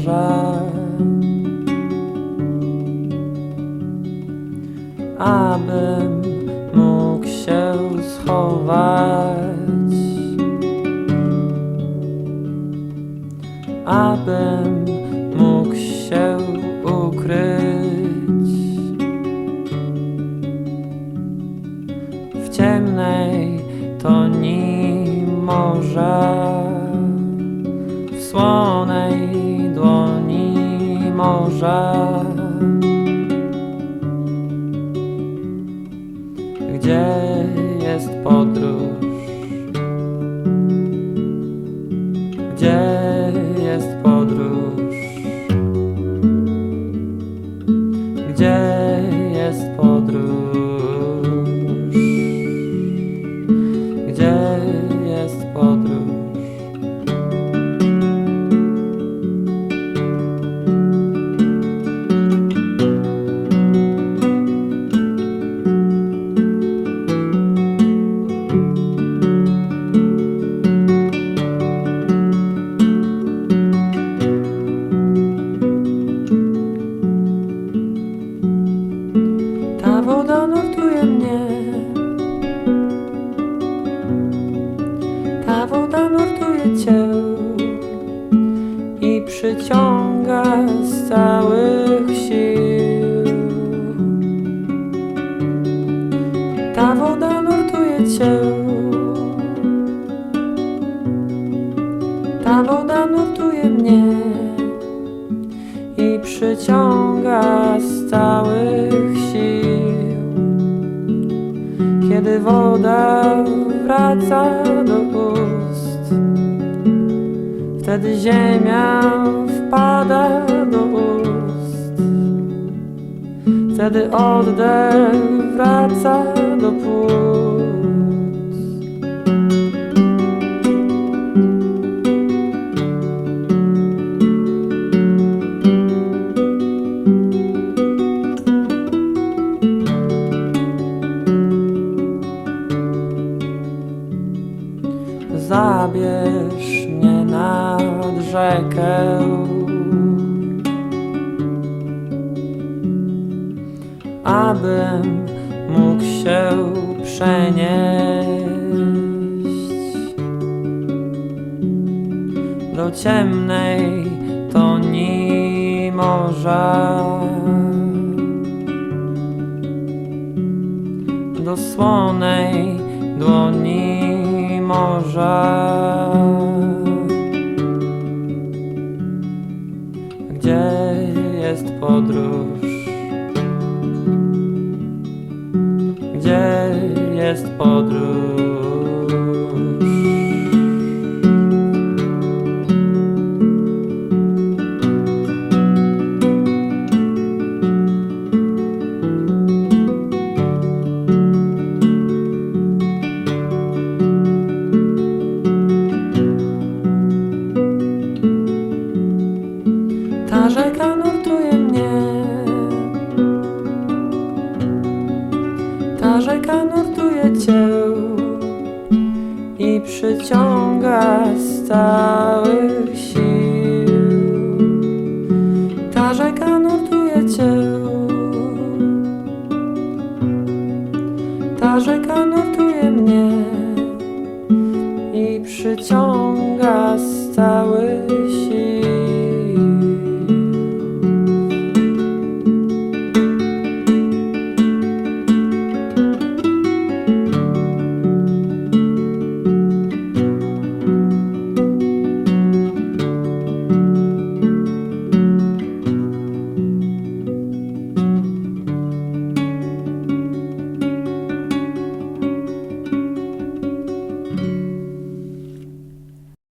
morza. Abym mógł się schować, abym mógł się ukryć. W ciemnej toni morza, w słonej dłoni morza. Gdzie jest podróż? Gdzie jest podróż? Gdzie jest podróż? Przyciąga z całych sił. Ta woda nurtuje cię. Ta woda nurtuje mnie i przyciąga z całych sił. Kiedy woda wraca do ust, wtedy ziemia wpada do ust. Wtedy oddech wraca do płuc. Zabierz mnie nad rzekę. Abym mógł się przenieść do ciemnej toni morza, do słonej dłoni morza. Gdzie jest podróż? Jest? Rzeka nurtuje cię i przyciąga z całych sił. Ta rzeka nurtuje cię. Ta rzeka nurtuje mnie i przyciąga z całych